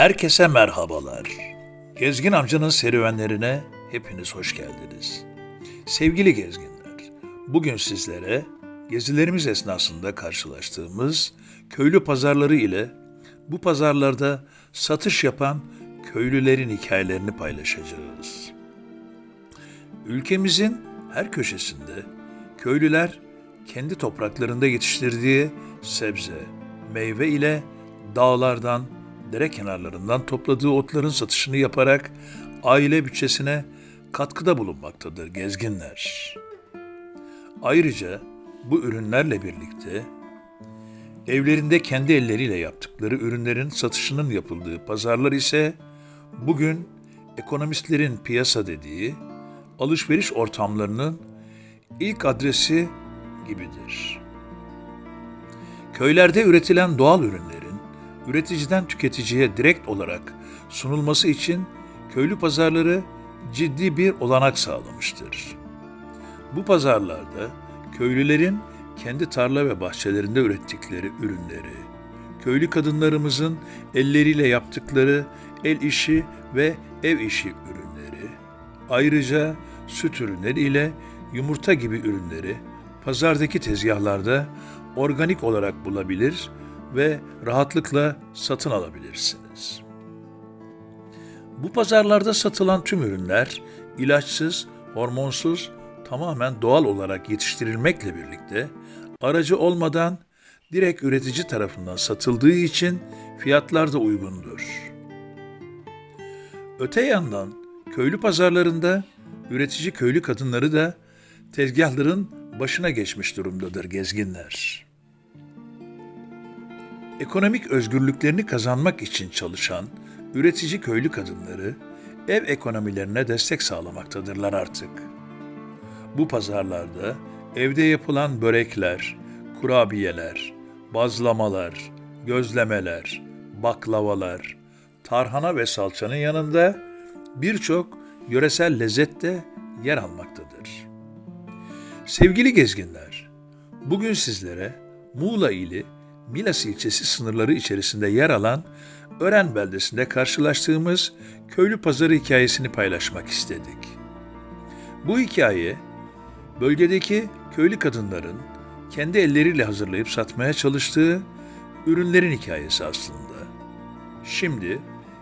Herkese merhabalar. Gezgin amcanın serüvenlerine hepiniz hoş geldiniz. Sevgili gezginler, bugün sizlere gezilerimiz esnasında karşılaştığımız köylü pazarları ile bu pazarlarda satış yapan köylülerin hikayelerini paylaşacağız. Ülkemizin her köşesinde köylüler kendi topraklarında yetiştirdiği sebze, meyve ile dağlardan, dere kenarlarından topladığı otların satışını yaparak aile bütçesine katkıda bulunmaktadır gezginler. Ayrıca bu ürünlerle birlikte evlerinde kendi elleriyle yaptıkları ürünlerin satışının yapıldığı pazarlar ise bugün ekonomistlerin piyasa dediği alışveriş ortamlarının ilk adresi gibidir. Köylerde üretilen doğal ürünlerin üreticiden tüketiciye direkt olarak sunulması için köylü pazarları ciddi bir olanak sağlamıştır. Bu pazarlarda köylülerin kendi tarla ve bahçelerinde ürettikleri ürünleri, köylü kadınlarımızın elleriyle yaptıkları el işi ve ev işi ürünleri, ayrıca süt ürünleri ile yumurta gibi ürünleri pazardaki tezgahlarda organik olarak bulabilir ve rahatlıkla satın alabilirsiniz. Bu pazarlarda satılan tüm ürünler ilaçsız, hormonsuz, tamamen doğal olarak yetiştirilmekle birlikte aracı olmadan direkt üretici tarafından satıldığı için fiyatlar da uygundur. Öte yandan köylü pazarlarında üretici köylü kadınları da tezgahların başına geçmiş durumdadır gezginler. Ekonomik özgürlüklerini kazanmak için çalışan üretici köylü kadınları ev ekonomilerine destek sağlamaktadırlar artık. Bu pazarlarda evde yapılan börekler, kurabiyeler, bazlamalar, gözlemeler, baklavalar, tarhana ve salçanın yanında birçok yöresel lezzet de yer almaktadır. Sevgili gezginler, bugün sizlere Muğla ili Milas ilçesi sınırları içerisinde yer alan Ören beldesinde karşılaştığımız köylü pazarı hikayesini paylaşmak istedik. Bu hikaye bölgedeki köylü kadınların kendi elleriyle hazırlayıp satmaya çalıştığı ürünlerin hikayesi aslında. Şimdi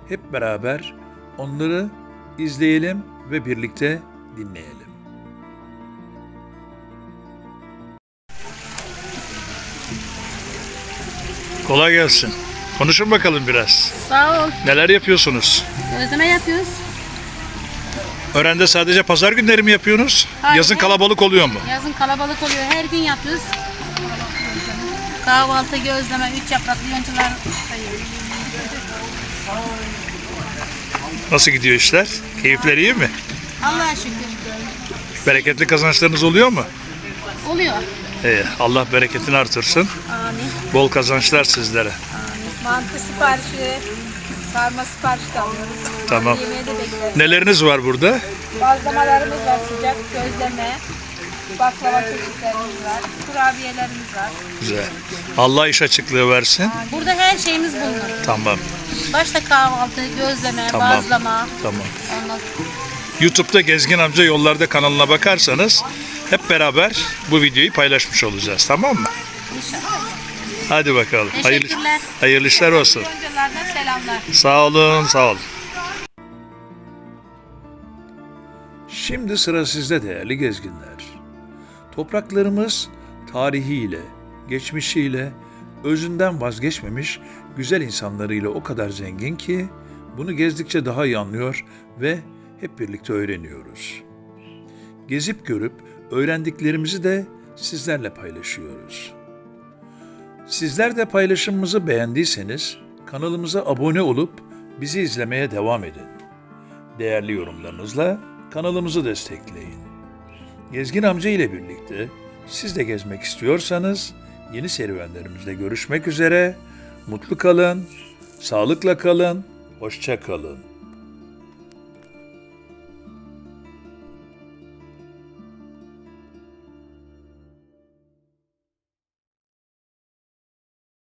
hep beraber onları izleyelim ve birlikte dinleyelim. Kolay gelsin. Konuşun bakalım biraz. Sağ ol. Neler yapıyorsunuz? Özleme yapıyoruz. Öğrende sadece pazar günleri mi yapıyorsunuz? Hayır. Yazın kalabalık oluyor mu? Yazın kalabalık oluyor. Her gün yapıyoruz. Kahvaltı, gözleme, üç yapraklı yoncalar. Nasıl gidiyor işler? Keyifleri iyi mi? Allah'a şükür. Bereketli kazançlarınız oluyor mu? Oluyor. İyi. Allah bereketini artırsın. Amin. Bol kazançlar sizlere. Mantı siparişi, sarma siparişi de alıyoruz. Tamam. Yemeği de bekleriz. Neleriniz var burada? Bazlamalarımız var sıcak, gözleme, baklava çeşitlerimiz var, kurabiyelerimiz var. Güzel. Allah iş açıklığı versin. Burada her şeyimiz bulunur. Tamam. Başta kahvaltı, gözleme, Tamam. bazlama. Tamam. Ondan YouTube'da Gezgin Amca Yollarda kanalına bakarsanız hep beraber bu videoyu paylaşmış olacağız. Tamam mı? inşallah. Hadi bakalım. Hayırlı, hayırlı işler olsun. Selamlar. Sağ olun, sağ olun. Şimdi sıra sizde değerli gezginler. Topraklarımız tarihiyle, geçmişiyle, özünden vazgeçmemiş güzel insanlarıyla o kadar zengin ki bunu gezdikçe daha iyi anlıyor ve hep birlikte öğreniyoruz. Gezip görüp öğrendiklerimizi de sizlerle paylaşıyoruz. Sizler de paylaşımımızı beğendiyseniz kanalımıza abone olup bizi izlemeye devam edin. Değerli yorumlarınızla kanalımızı destekleyin. Gezgin amca ile birlikte siz de gezmek istiyorsanız yeni serüvenlerimizde görüşmek üzere. Mutlu kalın, sağlıkla kalın, hoşça kalın.